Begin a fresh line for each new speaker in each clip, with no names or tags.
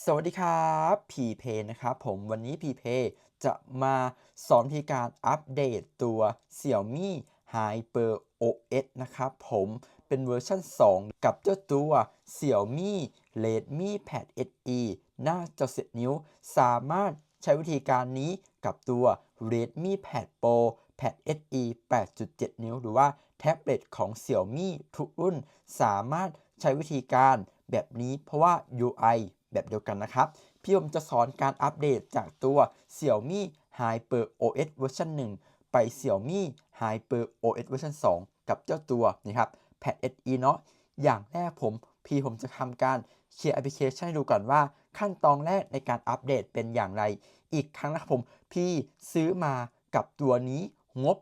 สวัสดีครับพีเพนะครับผมวันนี้พีเพจะมาสอนวิธีการอัปเดตตัว Xiaomi Hyper OS นะครับผมเป็นเวอร์ชัน2 กับเจ้าตัว Xiaomi Redmi Pad SE หน้าจอ10นิ้ว สามารถใช้วิธีการนี้กับตัว Redmi Pad Pro Pad SE 8.7 นิ้ว หรือว่าแท็บเล็ตของ Xiaomi ทุกรุ่น สามารถใช้วิธีการแบบนี้เพราะว่า UI แบบเดียวกันนะครับ พี่ผมจะสอนการอัปเดตจากตัว Xiaomi Hyper OS เวอร์ชัน1ไป Xiaomi Hyper OS เวอร์ชัน2กับเจ้าตัวนี่ครับ Pad SE เนาะอย่างแรกผม พี่ผมจะทำการเคลียร์แอปพลิเคชันให้ดูก่อนว่า ขั้นตอนแรกในการอัปเดตเป็นอย่างไร อีกครั้งนะครับผม พี่ซื้อมากับตัวนี้งบ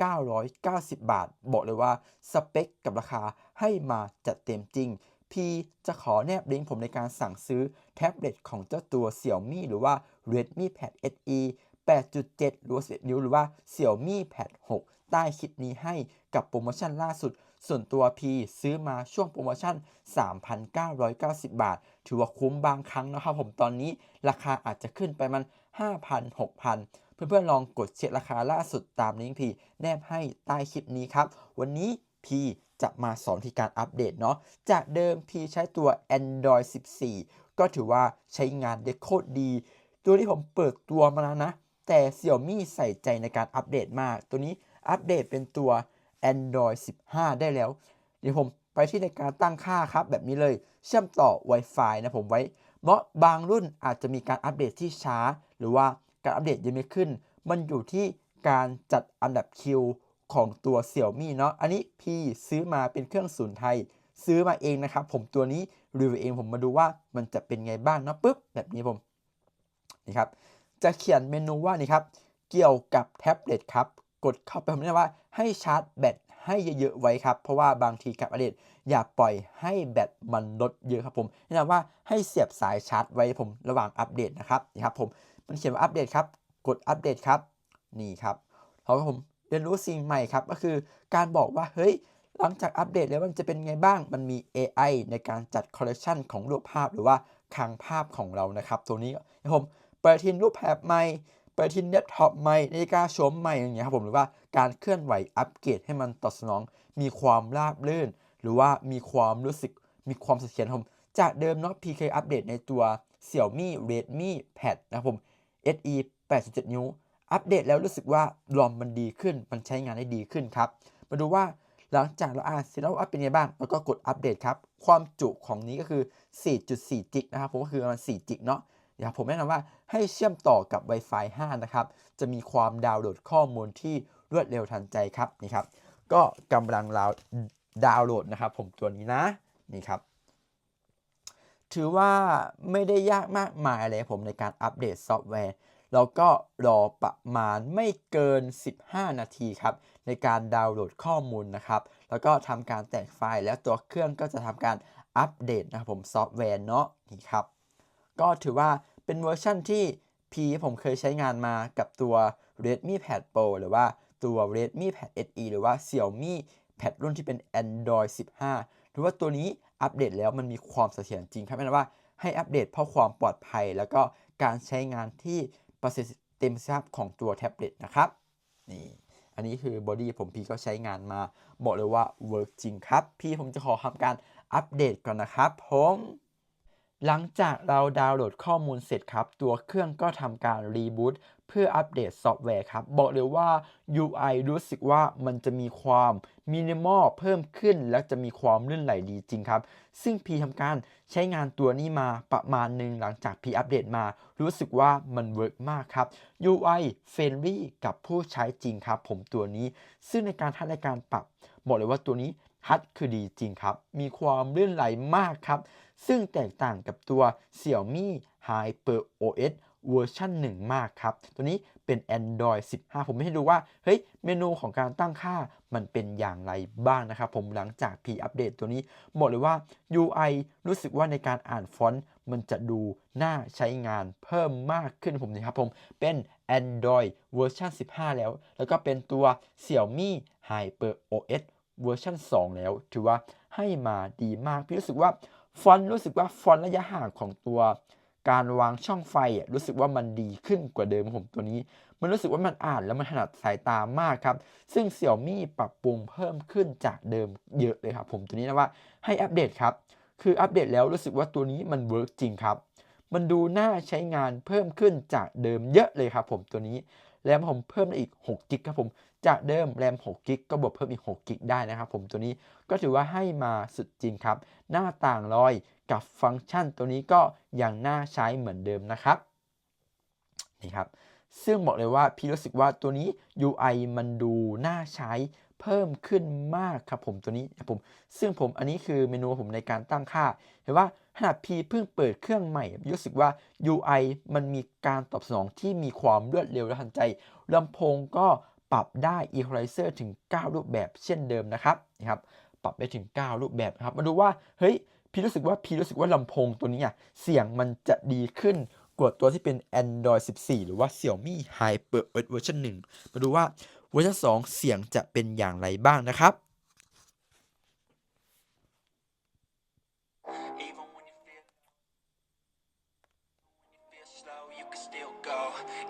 3,990 บาท บอกเลยว่าสเปคกับราคาให้มาจัดเต็มจริง พีจะขอแนบลิงก์ผมในการสั่งซื้อแท็บเล็ตของเจ้าตัว Xiaomi หรือว่า Redmi Pad SE 8.7 หรือว่า11นิ้ว หรือว่า Xiaomi Pad 6 ใต้คลิปนี้ให้กับโปรโมชั่นล่าสุด ส่วนตัวพีซื้อมาช่วงโปรโมชั่น 3,990 บาท ถือว่าคุ้มบางครั้งนะครับผมตอนนี้ราคาอาจจะขึ้นไปมัน 5,000 6,000 เพื่อนๆลองกดเช็คราคาล่าสุดตามลิงก์พีแนบให้ใต้คลิปนี้ครับ วันนี้ พีจะมาสอนที่การอัปเดตเนาะจากเดิมพีใช้ตัว Android 14 ก็ถือว่าใช้งานได้โคตรดี ตัวที่ผมเปิดตัวมาแล้วนะ แต่ Xiaomi ใส่ใจในการอัปเดตมาก ตัวนี้อัปเดตเป็นตัว Android 15 ได้แล้ว เดี๋ยวผมไปที่ในการตั้งค่าครับแบบนี้เลยเชื่อมต่อ Wi-Fi นะผมไว้เพราะบางรุ่นอาจจะมีการอัปเดตที่ช้า หรือว่าการอัปเดตยังไม่ขึ้น มันอยู่ที่การจัดอันดับคิว ของตัว Xiaomi เนาะ อันนี้พี่ซื้อมาเป็นเครื่องศูนย์ไทย ซื้อมาเองนะครับผมตัวนี้รีวิวเองผมมาดูว่ามันจะเป็นไงบ้างเนาะปุ๊บแบบนี้ผมนี่ครับจะเขียนเมนูว่านี่ครับเกี่ยวกับแท็บเล็ตครับกดเข้าไปผมเรียกว่าให้ชาร์จแบตให้เยอะๆไว้ครับ เพราะว่าบางทีกับอัปเดตอย่าปล่อยให้แบตมันลดเยอะครับผมแนะนำว่าให้เสียบสายชาร์จไว้ผมระหว่างอัปเดตนะครับนี่ครับผมมันเขียนว่าอัปเดตครับ กดอัปเดตครับนี่ครับเพราะว่าผม เรียนรู้สิ่งใหม่ครับ ก็คือการบอกว่าเฮ้ยหลังจากอัปเดตแล้วมันจะเป็นไงบ้าง มันมี AI ในการจัดคอลเลคชันของรูปภาพหรือว่าคลังภาพของเรานะครับ ตัวนี้ผมเปิดทินรูปแพใหม่เปิดทินเดสก์ท็อปใหม่นาฬิกาโฉมใหม่อย่างเงี้ยครับผมหรือว่าการเคลื่อนไหวอัปเกรดให้มันตอบสนอง มีความราบรื่น หรือว่ามีความรู้สึกมีความเสถียรผมจากเดิมเนาะ PK อัปเดตในตัว Xiaomi Redmi Pad นะครับผม SE 87 นิ้ว อัปเดตแล้วรู้สึกว่าลอมมันดีขึ้น มันใช้งานได้ดีขึ้นครับ มาดูว่าหลังจากเราอ่านเสร็จแล้วอัปเป็นไงบ้าง แล้วก็กดอัปเดตครับ ความจุของนี้ก็คือ 4.4 จิกนะครับ ผมก็คือประมาณ 4 จิกเนาะเดี๋ยวผมแนะนำว่าให้เชื่อมต่อกับ Wi-Fi 5 นะครับ จะมีความดาวน์โหลดข้อมูลที่รวดเร็วทันใจครับ นี่ครับ ก็กำลังเราดาวน์โหลดนะครับ ผมตัวนี้นะ นี่ครับ ถือว่าไม่ได้ยากมากมายเลยผมในการอัปเดตซอฟต์แวร์ แล้วก็รอประมาณไม่เกิน 15 นาทีครับในการดาวน์โหลดข้อมูลนะครับ แล้วก็ทำการแตกไฟล์ แล้วตัวเครื่องก็จะทำการอัปเดตนะครับผมซอฟต์แวร์เนาะนี่ครับ ก็ถือว่าเป็นเวอร์ชั่นที่พีผมเคยใช้งานมากับตัว Redmi Pad Pro หรือว่าตัว Redmi Pad SE หรือว่า Xiaomi Pad รุ่นที่เป็น Android 15หรือว่าตัวนี้อัปเดตแล้วมันมีความเสถียรจริงครับไม่ว่าให้อัปเดตเพราะความปลอดภัย แล้วก็การใช้งานที่ ประสิทธิเต็มภาพของตัวแท็บเล็ตนะครับนี่อันนี้คือบอดี้ผมพี่ก็ใช้งานมา บอกเลยว่าเวิร์กจริงครับ พี่ผมจะขอทำการอัปเดตก่อนนะครับผมหลังจากเราดาวน์โหลดข้อมูลเสร็จครับ ตัวเครื่องก็ทำการรีบูต พื่ออัปเดตซอฟต์แวร์ครับ บอกเลยว่า UI รู้สึกว่ามันจะมีความมินิมอลเพิ่มขึ้น และจะมีความลื่นไหลดีจริงครับ ซึ่งพีทำการใช้งานตัวนี้มาประมาณหนึ่งหลังจากพีอัปเดตมา รู้สึกว่ามันเวิร์กมากครับ UI เฟรนลี่กับผู้ใช้จริงครับ ผมตัวนี้ ซึ่งในการทัดในการปรับ บอกเลยว่าตัวนี้ฮัดคือดีจริงครับ มีความลื่นไหลมากครับ ซึ่งแตกต่างกับตัว Xiaomi Hyper OS เวอร์ชัน1 มากครับ ตัวนี้เป็น Android 15 ผมไม่ให้ดูว่า เฮ้ย เมนูของการตั้งค่ามันเป็นอย่างไรบ้างนะครับ ผมหลังจากพีอัปเดตตัวนี้ บอกเลยว่า UI รู้สึกว่าในการอ่านฟอนต์มันจะดูน่าใช้งานเพิ่มมากขึ้นผมนะครับผมเป็น Android เวอร์ชัน15 แล้ว แล้วก็เป็นตัว Xiaomi Hyper OS เวอร์ชัน2 แล้ว ถือว่าให้มาดีมาก พี่รู้สึกว่าฟอนต์รู้สึกว่าฟอนต์ระยะห่างของตัว การวางช่องไฟอะรู้สึกว่ามันดีขึ้นกว่าเดิมผมตัวนี้ มันรู้สึกว่ามันอ่านแล้วมันถนัดสายตามากครับ ซึ่ง Xiaomi ปรับปรุงเพิ่มขึ้นจากเดิมเยอะเลยครับ ผมตัวนี้นะว่าให้อัปเดตครับ คืออัปเดตแล้วรู้สึกว่าตัวนี้มันเวิร์กจริงครับ มันดูน่าใช้งานเพิ่มขึ้นจากเดิมเยอะเลยครับ ผมตัวนี้แรมผมเพิ่มอีก6กิกครับผม จากเดิมแรม6กิกก็บวกเพิ่มอีก6กิกได้นะครับผมตัวนี้ก็ถือว่าให้มาสุดจริงครับ หน้าต่างลอยกับฟังก์ชันตัวนี้ก็ยังน่าใช้เหมือนเดิมนะครับนี่ครับซึ่งบอกเลยว่าพี่รู้สึกว่าตัวนี้ UI มันดูน่าใช้เพิ่มขึ้นมากครับผมตัวนี้ผม ซึ่งผมอันนี้คือเมนูผมในการตั้งค่า เห็นว่าขนาดพีเพิ่งเปิดเครื่องใหม่ รู้สึกว่า UI มันมีการตอบสนองที่มีความรวดเร็วและทันใจลำโพงก็ ปรับได้ Equalizer ถึง 9 รูปแบบเช่นเดิมนะครับนะครับ ปรับได้ถึง 9 รูปแบบนะครับ มาดูว่า เฮ้ย พี่รู้สึกว่าพี่รู้สึกว่าลำโพงตัวนี้อะเสียงมันจะดีขึ้นกว่าตัวที่เป็น Android 14 หรือว่า Xiaomi HyperOS เวอร์ชัน1มาดูว่าเวอร์ชัน2 เสียงจะเป็นอย่างไรบ้างนะครับ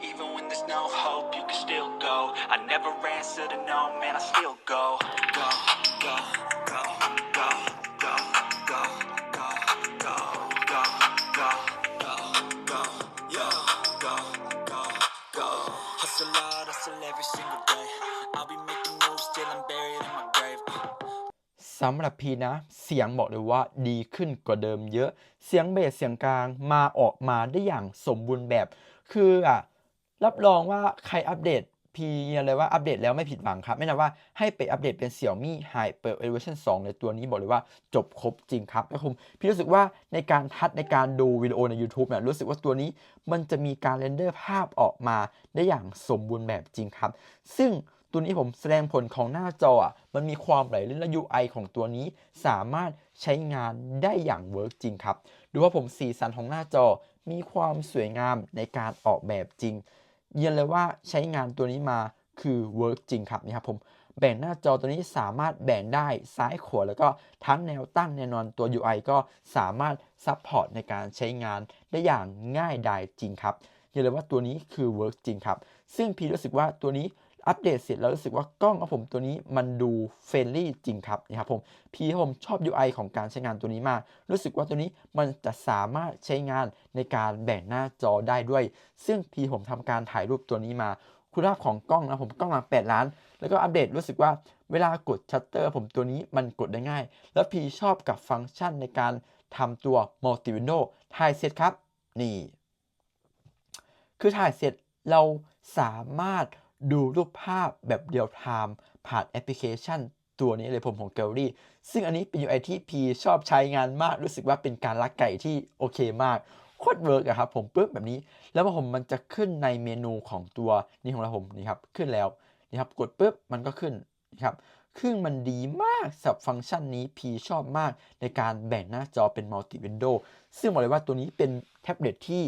Even there's no hope, you can still go. I never answer to no, man, I still go. Go, go, go, go, go, go, go, go, go, go, go, go, yo, go, go, go. Hustle hard, hustle every single day. I'll be making moves till I'm buried in my grave.
สำหรับพีนะ เสียงบอกเลยว่าดีขึ้นกว่าเดิมเยอะ เสียงเบสเสียงกลางมาออกมาได้อย่างสมบูรณ์แบบ คืออะ รับรองว่าใครอัปเดตพีเลยว่าอัปเดตแล้วไม่ผิดหวังครับ ไม่นะว่าให้ไปอัปเดตเป็น Xiaomi Hyper Evolution 2 ในตัวนี้บอกเลยว่าจบครบจริงครับแล้วผมพี่รู้สึกว่าในการทัดในการดูวิดีโอใน YouTube เนี่ยรู้สึกว่าตัวนี้มันจะมีการเรนเดอร์ภาพออกมาได้อย่างสมบูรณ์แบบจริงครับ ซึ่งตัวนี้ผมแสดงผลของหน้าจออะมันมีความไหลลื่นและ UI ของตัวนี้สามารถใช้งานได้อย่างเวิร์กจริงครับดูว่าผมสีสันของหน้าจอมีความสวยงามในการออกแบบจริง ยืนเลยว่าใช้งานตัวนี้มาคือเวิร์กจริงครับนี่ครับผมแบ่งหน้าจอตัวนี้สามารถแบ่งได้ซ้ายขวาแล้วก็ทั้งแนวตั้งแนวนอนตัว UI ก็สามารถซัพพอร์ตในการใช้งานได้อย่างง่ายดายจริงครับยืนเลยว่าตัวนี้คือเวิร์กจริงครับ ซึ่งพี่รู้สึกว่าตัวนี้ อัปเดตเสร็จแล้วรู้สึกว่ากล้องของผมตัวนี้มันดูเฟรนลี่จริงครับนี่ครับผมพี่ผมชอบ UI ของการใช้งานตัวนี้มาก รู้สึกว่าตัวนี้มันจะสามารถใช้งานในการแบ่งหน้าจอได้ด้วย ซึ่งพี่ผมทำการถ่ายรูปตัวนี้มา คุณภาพของกล้องนะผมกล้องหลัง 8 ล้าน แล้วก็อัปเดตรู้สึกว่าเวลากดชัตเตอร์ผมตัวนี้มันกดได้ง่าย แล้วพี่ชอบกับฟังก์ชันในการทำตัว multi window ถ่ายเสร็จครับ นี่ คือถ่ายเสร็จเราสามารถ ดูรูปภาพแบบเรียลไทม์ผ่านแอปพลิเคชันตัวนี้เลยผมของ Gallery ซึ่งอันนี้เป็น UI ที่พีชอบใช้งานมาก รู้สึกว่าเป็นการลักไก่ที่โอเคมากโคตรเวิร์กอะครับผมปึ๊บแบบนี้ แล้วพอผมมันจะขึ้นในเมนูของตัวนี้ของเราผมนี่ครับขึ้นแล้วนี่ครับกดปุ๊บมันก็ขึ้นนะครับเครื่องมันดีมากสำหรับฟังก์ชันนี้ พีชอบมากในการแบ่งหน้าจอเป็นมัลติวินโดว์ซึ่งบอกเลยว่าตัวนี้เป็นแท็บเล็ตที่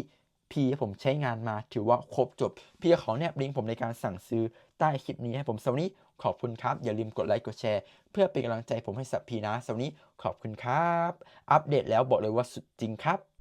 พี่ผมใช้งานมาถือว่าครบจบ พี่ขอแนบลิงก์ผมในการสั่งซื้อใต้คลิปนี้ให้ผมสวันนี้ขอบคุณครับ อย่าลืมกดไลค์กดแชร์ เพื่อเป็นกำลังใจผมให้สับพีนะสวันนี้ขอบคุณครับ อัปเดตแล้วบอกเลยว่าสุดจริงครับ